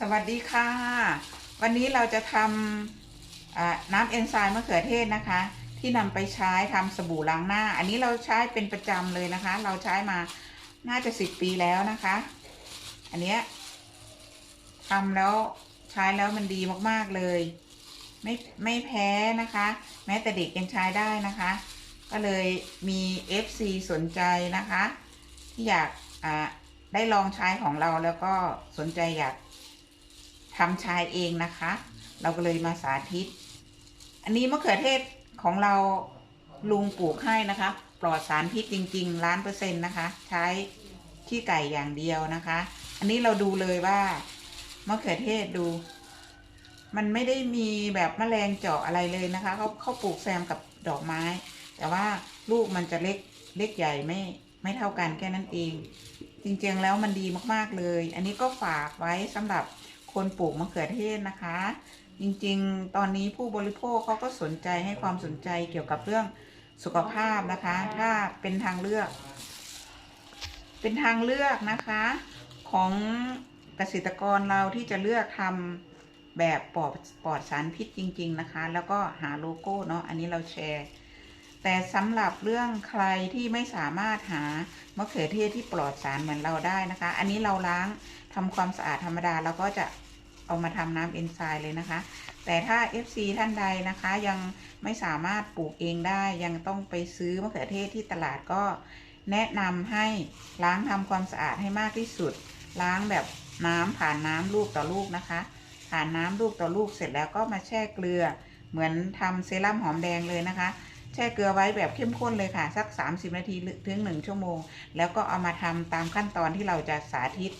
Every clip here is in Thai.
สวัสดีค่ะ วันนี้เราจะทำน้ำเอนไซม์มะเขือเทศนะคะ ที่นำไปใช้ทำสบู่ล้างหน้า อันนี้เราใช้เป็นประจำเลยนะคะ เราใช้มาน่าจะสิบปีแล้วนะคะ อันเนี้ยทำแล้วใช้แล้วมันดีมากๆเลย ไม่ไม่แพ้นะคะ แม้แต่เด็กยังใช้ได้นะคะ ก็เลยมี FC สนใจนะคะ ที่อยากอได้ลองใช้ของเราแล้วก็สนใจอยาก ทำชายเองนะคะ เราก็เลยมาสาธิต อันนี้มะเขือเทศของเราลุงปลูกให้นะคะ ปลอดสารพิษจริงๆล้านเปอร์เซ็นต์นะคะ ใช้ขี้ไก่อย่างเดียวนะคะ อันนี้เราดูเลยว่ามะเขือเทศดู มันไม่ได้มีแบบแมลงเจาะอะไรเลยนะคะเขาเขาปลูกแซมกับดอกไม้ แต่ว่าลูกมันจะเล็กเล็กใหญ่ไม่ไม่เท่ากันแค่นั้นเอง จริงๆแล้วมันดีมากๆเลย อันนี้ก็ฝากไว้สำหรับ คนปลูกมะเขือเทศนะคะ จริงๆ ตอนนี้ผู้บริโภคเขาก็สนใจให้ความสนใจเกี่ยวกับเรื่องสุขภาพนะคะ ถ้าเป็นทางเลือก เป็นทางเลือกนะคะ ของเกษตรกรเราที่จะเลือกทำแบบปลอดปลอดสารพิษจริง ๆนะคะ แล้วก็หาโลโก้เนาะอันนี้เราแชร์ แต่สำหรับเรื่องใครที่ไม่สามารถหามะเขือเทศที่ปลอดสารเหมือนเราได้นะคะ อันนี้เราล้างทำความสะอาดธรรมดาแล้วก็จะ เอามาทำน้ำเอนไซม์เลยนะคะ แต่ถ้า FC ท่านใดนะคะยังไม่สามารถปลูกเองได้ยังต้องไปซื้อมะเขือเทศที่ตลาดก็แนะนำให้ล้างทำความสะอาดให้มากที่สุด ล้างแบบน้ำผ่านน้ำลูกต่อลูกนะคะ ผ่านน้ำลูกต่อลูกเสร็จแล้วก็มาแช่เกลือ เหมือนทำเซรั่มหอมแดงเลยนะคะ แช่เกลือไว้แบบเข้มข้นเลยค่ะ สัก 30 นาทีถึง 1 ชั่วโมง แล้วก็เอามาทำตามขั้นตอนที่เราจะสาธิต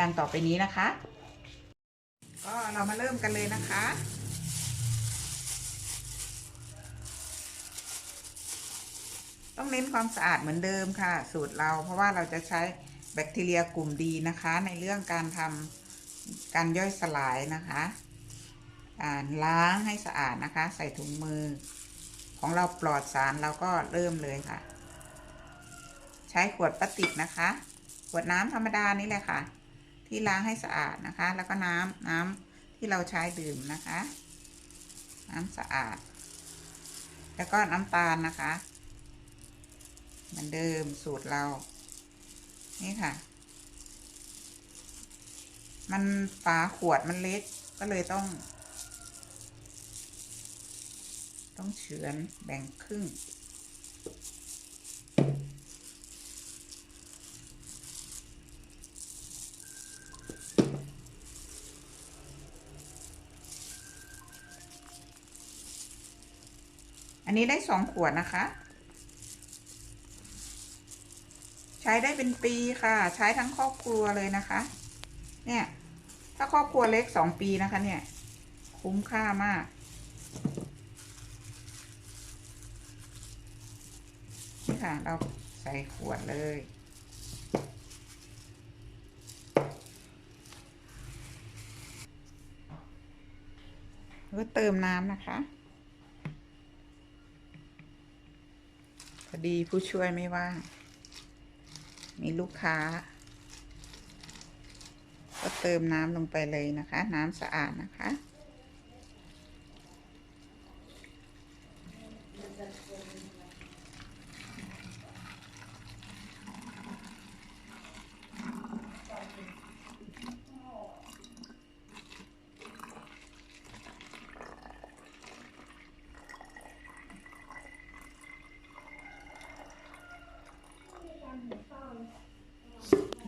ดังต่อไปนี้นะคะ ก็เรามาเริ่มกันเลยนะคะ ต้องเน้นความสะอาดเหมือนเดิมค่ะ สูตรเราเพราะว่าเราจะใช้แบคทีเรียกลุ่มดีนะคะ ในเรื่องการทำการย่อยสลายนะคะอ่าล้างให้สะอาดนะคะ ใส่ถุงมือ ของเราปลอดสารเราก็เริ่มเลยค่ะ ใช้ขวดพลาสติกนะคะ ขวดน้ำธรรมดานี่แหละค่ะ ที่ล้างให้สะอาดนะคะ แล้วก็น้ำน้ำที่เราใช้ดื่มนะคะ น้ำสะอาด แล้วก็น้ำตาลนะคะ เหมือนเดิมสูตรเรา นี่ค่ะ มันฝาขวดมันเล็กก็เลยต้อง ต้องเฉือนแบ่งครึ่ง อันนี้ได้สองขวดนะคะ ใช้ได้เป็นปีค่ะ ใช้ทั้งครอบครัวเลยนะคะ เนี่ย ถ้าครอบครัวเล็กสองปีนะคะ เนี่ย คุ้มค่ามาก นี่ค่ะ เราใส่ขวดเลยแล้วก็เติมน้ำนะคะ ดีผู้ช่วยไม่ว่าง มีลูกค้า ก็เติมน้ำลงไปเลยนะคะ น้ำสะอาดนะคะ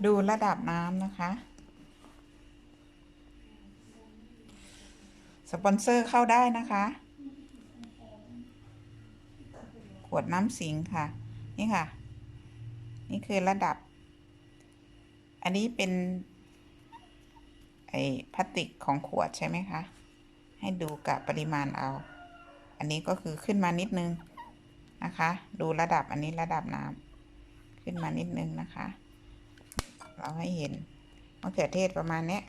ดูระดับน้ำนะคะ สปอนเซอร์เข้าได้นะคะ ขวดน้ำสิงค่ะ นี่ค่ะ นี่คือระดับ อันนี้เป็นไอพลาสติกของขวดใช่ไหมคะ ให้ดูกับปริมาณเอา อันนี้ก็คือขึ้นมานิดนึงนะคะ ดูระดับอันนี้ระดับน้ำขึ้นมานิดนึงนะคะ เราให้เห็นมะเขือเทศประมาณนี้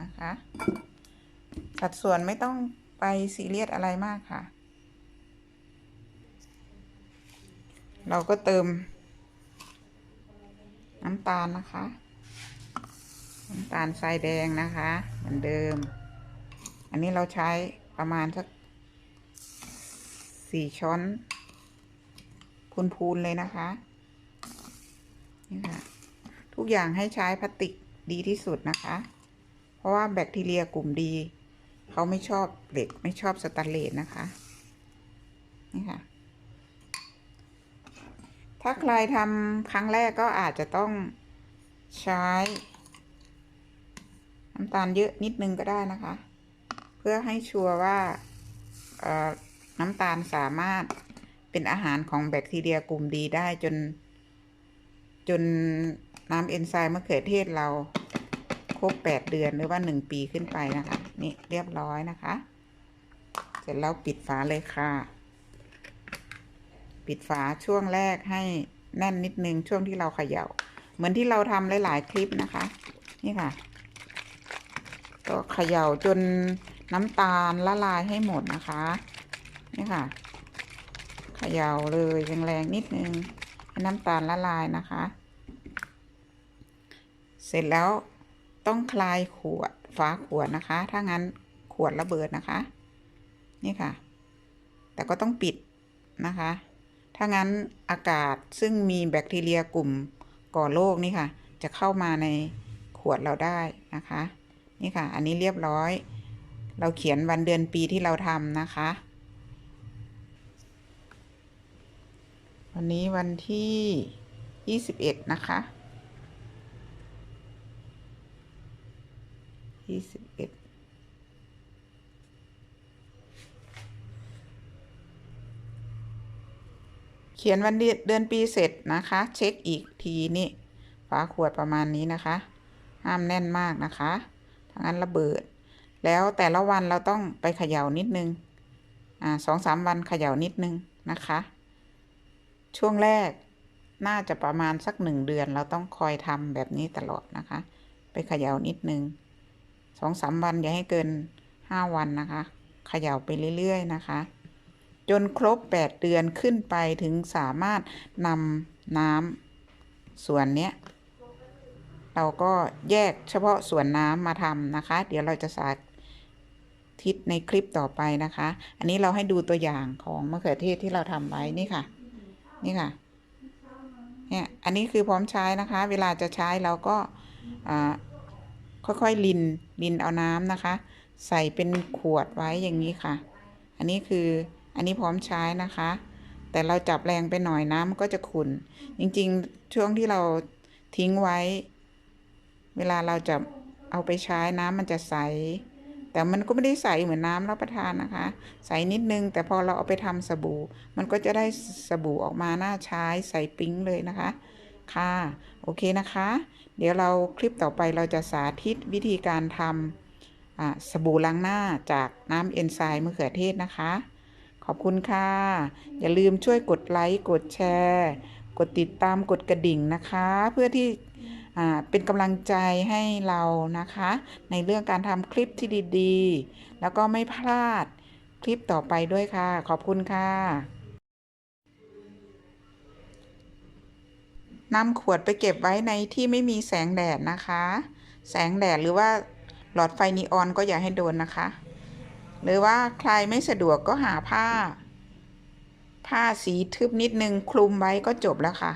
นะคะ สัดส่วนไม่ต้องไปซีเรียสอะไรมากค่ะ เราก็เติม น้ำตาลนะคะ น้ำตาลทรายแดงนะคะ เหมือนเดิม อันนี้เราใช้ประมาณสักสี่ช้อนพูนๆเลยนะคะ นี่ค่ะ ทุกอย่างให้ใช้พลาสติกดีที่สุดนะคะ เพราะว่าแบคทีเรียกลุ่มดี เขาไม่ชอบเหล็กไม่ชอบสแตนเลสนะคะ นี่ค่ะ ถ้าใครทำครั้งแรกก็อาจจะต้องใช้น้ำตาลเยอะนิดนึงก็ได้นะคะ เพื่อให้ชัวร์ว่าน้ำตาลสามารถเป็นอาหารของแบคทีเรียกลุ่มดีได้จน จนน้ำเอนไซม์มะเขือเทศเราครบแปดเดือนหรือว่าหนึ่งปีขึ้นไปนะคะ นี่เรียบร้อยนะคะ เสร็จแล้วปิดฝาเลยค่ะ ปิดฝาช่วงแรกให้แน่นนิดนึงช่วงที่เราเขย่า เหมือนที่เราทำหลาย ๆ คลิปนะคะ นี่ค่ะ ก็เขย่าจนน้ำตาลละลายให้หมดนะคะ นี่ค่ะเขย่าเลยแรงๆนิดนึง น้ำตาลละลายนะคะ เสร็จแล้วต้องคลายขวดฝาขวดนะคะ ถ้างั้นขวดระเบิดนะคะ นี่ค่ะ แต่ก็ต้องปิดนะคะ ถ้างั้นอากาศซึ่งมีแบคทีเรียกลุ่มก่อโรคนี่ค่ะ จะเข้ามาในขวดเราได้นะคะ นี่ค่ะ อันนี้เรียบร้อย เราเขียนวันเดือนปีที่เราทำนะคะ วันนี้วันที่ 21 นะคะ 21เขียนวันเดือนปีเสร็จนะคะ เช็คอีกทีนี่ฝาขวดประมาณนี้นะคะ ห้ามแน่นมากนะคะถ้างั้นระเบิด แล้วแต่ละวันเราต้องไปเขย่านิดนึง อ่าสองสามวันเขย่านิดนึงนะคะ ช่วงแรกน่าจะประมาณสักหนึ่งเดือน เราต้องคอยทำแบบนี้ตลอดนะคะ ไปเขย่านิดนึงสองสามวันอย่าให้เกินห้าวันนะคะ เขย่าไปเรื่อยๆนะคะ จนครบแปดเดือนขึ้นไปถึงสามารถนำน้ำส่วนเนี้ย เราก็แยกเฉพาะส่วนน้ำมาทำนะคะ เดี๋ยวเราจะสาธิตในคลิปต่อไปนะคะ อันนี้เราให้ดูตัวอย่างของมะเขือเทศที่เราทำไว้นี่ค่ะ นี่ค่ะ เนี่ย อันนี้คือพร้อมใช้นะคะ เวลาจะใช้เราก็อ่าค่อยๆลินลินเอาน้ำนะคะ ใส่เป็นขวดไว้อย่างนี้ค่ะ อันนี้คืออันนี้พร้อมใช้นะคะ แต่เราจับแรงไปหน่อยน้ำก็จะขุ่นจริงๆช่วงที่เราทิ้งไว้ เวลาเราจะเอาไปใช้น้ำมันจะใส แต่มันก็ไม่ได้ใสเหมือนน้ำรับประทานนะคะ ใสนิดนึงแต่พอเราเอาไปทำสบู่ มันก็จะได้สบู่ออกมาหน่าใช้ใสปิ๊งเลยนะคะ ค่ะ โอเคนะคะ เดี๋ยวเราคลิปต่อไปเราจะสาธิตวิธีการทำอ่าสบู่ล้างหน้าจากน้ำเอนไซม์มะเขือเทศนะคะ ขอบคุณค่ะ อย่าลืมช่วยกดไลค์ กดแชร์ กดติดตามกดกระดิ่งนะคะ เพื่อที่ เป็นกำลังใจให้เรานะคะ ในเรื่องการทำคลิปที่ดีๆ แล้วก็ไม่พลาดคลิปต่อไปด้วยค่ะ ขอบคุณค่ะนำขวดไปเก็บไว้ในที่ไม่มีแสงแดดนะคะ แสงแดดหรือว่าหลอดไฟนีออนก็อย่าให้โดนนะคะ หรือว่าใครไม่สะดวกก็หาผ้า ผ้าสีทึบนิดนึงคลุมไว้ก็จบแล้วค่ะ